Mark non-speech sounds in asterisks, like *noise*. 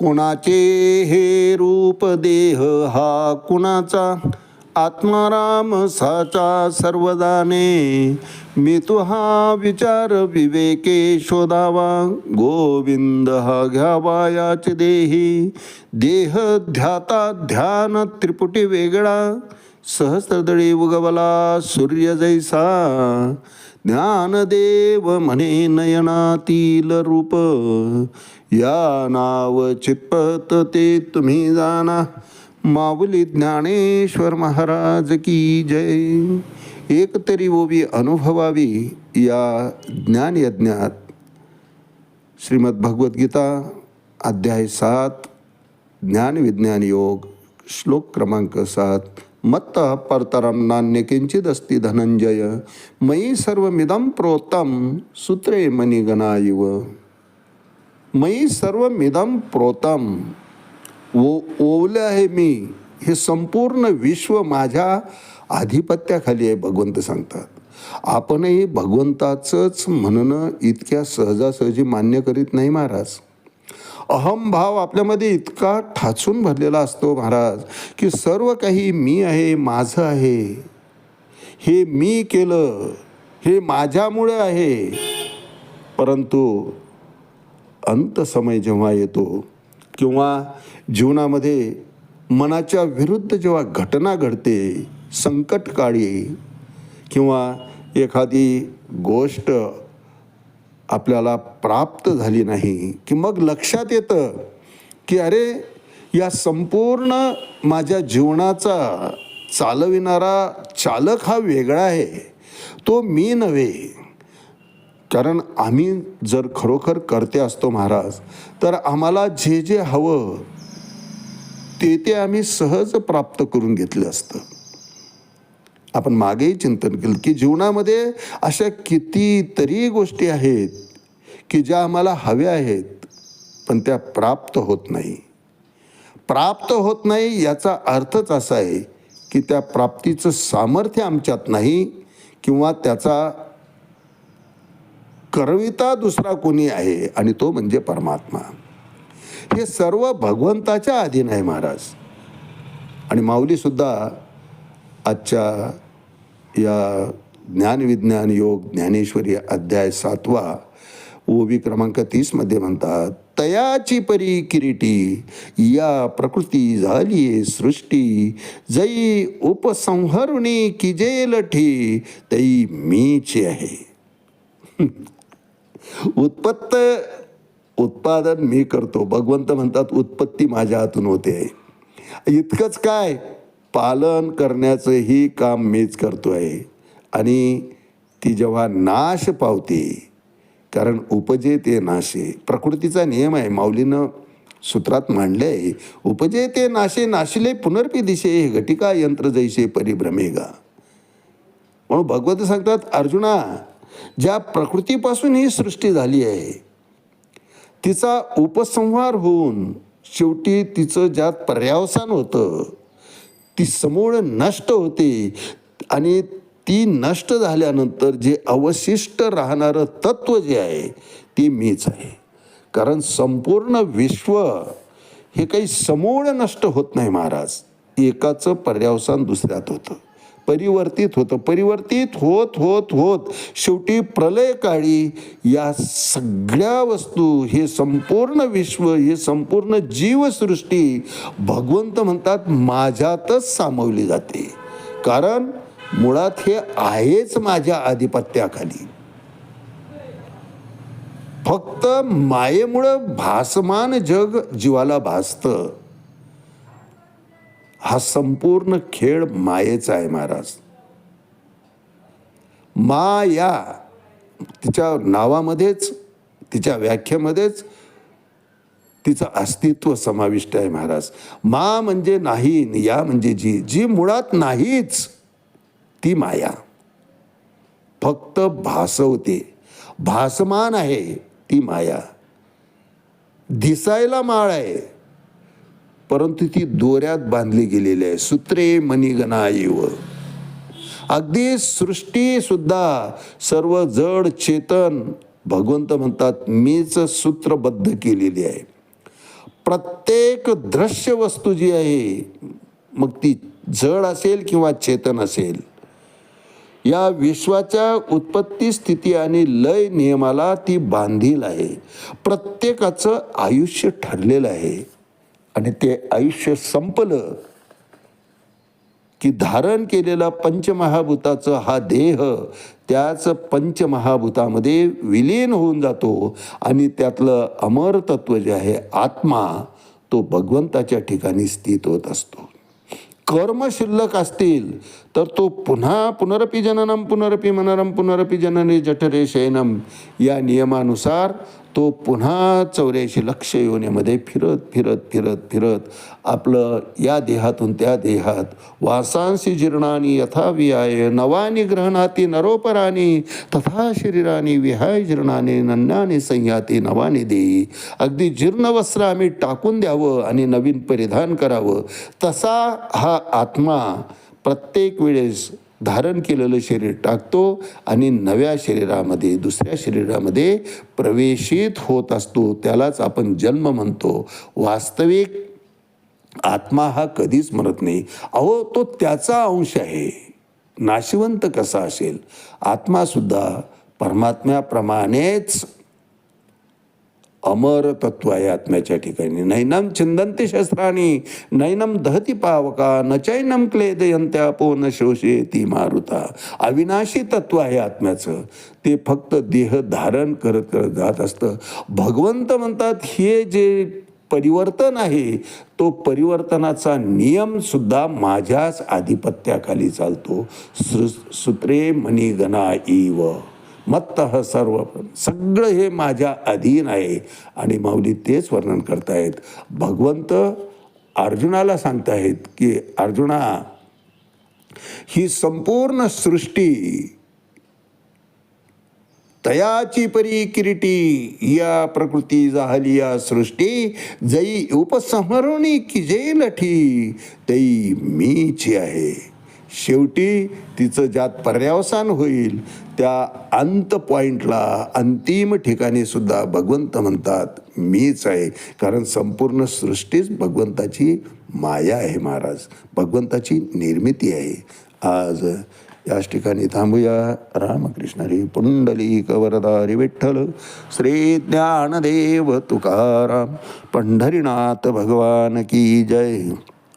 कोणाचे हे रूप देह हा कुणाचा? आत्माराम साचा सर्वदाने. मी तुहा हा विचार विवेके शोधावा. गोविंद हा घ्यावा याच देही. देह ध्याता ध्यान त्रिपुटी वेगळा. सहस्त्रदळी उगवला सूर्य जैसा. ज्ञानदेव म्हणे नयनातील रूप. या नाव चिपत ते तुम्ही जाना. माऊली ज्ञानेश्वर महाराज की जय. एक तरी ओवी अनुभवावी या ज्ञानयज्ञात. श्रीमद भगवद्गीता अध्याय सात ज्ञानविज्ञान योग श्लोक क्रमांक सात. मत्त परतरम नान्य किंचितस्ति धनंजय मयी सर्वमिदं प्रोतम सूत्रे मणिगणायव। मयी सर्वमिदं प्रोतम ओ ओवलं आहे मी हे संपूर्ण विश्व माझ्या आधिपत्याखाली आहे भगवंत सांगतात. आपणही भगवंताचंच म्हणणं इतक्या सहजासहजी मान्य करीत नाही महाराज. अहमभाव आपल्यामध्ये इतका ठाचून भरलेला असतो महाराज की सर्व काही मी आहे माझं आहे. हे मी केलं हे माझ्यामुळे आहे. परंतु अंत समय जेव्हा येतो किंवा जीवनामध्ये मनाच्या विरुद्ध जेव्हा घटना घडते संकटकाळी किंवा एखादी गोष्ट आपल्याला प्राप्त झाली नाही की मग लक्षात येतं की अरे या संपूर्ण माझ्या जीवनाचा चालविणारा चालक हा वेगळा आहे. तो मी नव्हे. कारण आम्ही जर खरोखर करते असतो महाराज तर आम्हाला जे जे हवं ते ते आम्ही सहज प्राप्त करून घेतलं असतं. आपण मागेही चिंतन केलं की जीवनामध्ये अशा कितीतरी गोष्टी आहेत की ज्या आम्हाला हव्या आहेत पण त्या प्राप्त होत नाही. प्राप्त होत नाही याचा अर्थच असा आहे की त्या प्राप्तीचं सामर्थ्य आमच्यात नाही किंवा त्याचा करविता दुसरा कोणी आहे आणि तो म्हणजे परमात्मा. हे सर्व भगवंताच्या अधीन आहे महाराज. आणि माऊलीसुद्धा आजच्या या ज्ञानविज्ञान योग ज्ञानेश्वरी अध्याय सातवा ओवी क्रमांक तीसमध्ये म्हणतात तयाची परी किरीटी या प्रकृती झाली सृष्टी. जई उपसंहरुणी किजे लठी तई मीची आहे. *laughs* उत्पत्त उत्पादन मी करतो. भगवंत म्हणतात उत्पत्ती माझ्या हातून होते. इतकंच काय? पालन करण्याचंही काम मीच करतो आहे आणि ती जेव्हा नाश पावते कारण उपजे ते नाशे. प्रकृतीचा नियम आहे माऊलीनं सूत्रात मांडले आहे उपजे ते नाशे नाशिले पुनर्पी दिशे हे घटिका यंत्र जैसे परिभ्रमेगा. म्हणून भगवत सांगतात अर्जुना ज्या प्रकृतीपासून ही सृष्टी झाली आहे तिचा उपसंहार होऊन शेवटी तिचं ज्यात पर्यावसान होतं ती समूळ नष्ट होते. आणि ती नष्ट झाल्यानंतर जे अवशिष्ट राहणारं तत्व जे आहे ते मीच आहे. कारण संपूर्ण विश्व हे काही समूळ नष्ट होत नाही महाराज. एकाचं पर्यावसान दुसऱ्यात होतं. परिवर्तित होतं. परिवर्तित होत होत होत. शेवटी प्रलय काळी या सगळ्या वस्तू हे संपूर्ण विश्व हे संपूर्ण जीवसृष्टी भगवंत म्हणतात माझ्यातच सामावली जाते. कारण मुळात हे आहेच माझ्या आधिपत्याखाली. फक्त मायेमुळं भासमान जग जीवाला भासतं. हा संपूर्ण खेळ मायेचा आहे महाराज. माया तिच्या नावामध्येच तिच्या व्याख्येमध्येच तिचं अस्तित्व समाविष्ट आहे महाराज. मा म्हणजे नाही या म्हणजे जी. जी मुळात नाहीच ती माया. फक्त भासवते. भासमान आहे ती माया. दिसायला माळ आहे परंतु ती दोऱ्यात बांधली गेलेली आहे. सूत्रे मणिगणा येव अगदी सृष्टी सुद्धा सर्व जड चेतन भगवंत म्हणतात मीच सूत्रबद्ध केलेली आहे. प्रत्येक दृश्य वस्तू जी आहे मग ती जड असेल किंवा चेतन असेल या विश्वाच्या उत्पत्ती स्थिती आणि लय नियमाला ती बांधील आहे. प्रत्येकाचं आयुष्य ठरलेलं आहे. आणि ते आयुष्य संपलं की धारण केलेला पंचमहाभूताचं हा देह त्याच पंचमहाभूतामध्ये विलीन होऊन जातो आणि त्यातलं अमर तत्व जे आहे आत्मा तो भगवंताच्या ठिकाणी स्थित होत असतो. कर्म शिल्लक असतील तर तो पुन्हा पुनरपी जननम पुनरपी मनरम पुनरपी जनने जठरे शयनम या नियमानुसार तो पुन्हा चौऱ्याऐंशी लक्ष योनीमध्ये फिरत फिरत फिरत फिरत आपलं या देहातून त्या देहात वासांसी जीर्णानी यथा विहाय नवानी ग्रहणाती नरोपरानी तथा शरीरानी विहाय जीर्णाने नन्याने संयाती नवाने देई अगदी जीर्ण वस्त्र आम्ही टाकून द्यावं आणि नवीन परिधान करावं. तसा हा आत्मा प्रत्येक वेळेस धारण केलेलं शरीर टाकतो आणि नव्या शरीरामध्ये दुसऱ्या शरीरामध्ये प्रवेशित होत असतो. त्यालाच आपण जन्म म्हणतो. वास्तविक आत्मा हा कधीच म्हणत नाही. अहो तो त्याचा अंश आहे. नाशिवंत कसा असेल? आत्मासुद्धा परमात्म्याप्रमाणेच अमर तत्व आहे आत्म्याच्या ठिकाणी. नैनम छिंदंती शस्त्राणी नैनम दहती पावका न चैनम क्लेदयंत्यापो न शोषे ती मारुता. अविनाशी तत्व आहे आत्म्याचं. ते फक्त देह धारण करत करत जात असतं. भगवंत म्हणतात हे जे परिवर्तन आहे तो परिवर्तनाचा नियम सुद्धा माझ्याच आधिपत्याखाली चालतो. सु सुत्रे मणिगणा इव. मत्त सर्व सगळं हे माझ्या अधीन आहे. आणि माऊली तेच वर्णन करतायत. भगवंत अर्जुनाला सांगतायत की अर्जुना ही संपूर्ण सृष्टी तयाची परी किरीटी या प्रकृती जाहली या सृष्टी जई उपसंहरणी की जे लठी तई मीची आहे. शेवटी तिचं ज्यात पर्यावसान होईल त्या अंत पॉईंटला अंतिम ठिकाणी सुद्धा भगवंत म्हणतात मीच आहे. कारण संपूर्ण सृष्टीच भगवंताची माया आहे महाराज. भगवंताची निर्मिती आहे. आज याच ठिकाणी थांबूया. रामकृष्णरी पुंडली कवरदारी विठ्ठल श्री ज्ञानदेव तुकाराम पंढरीनाथ भगवान की जय.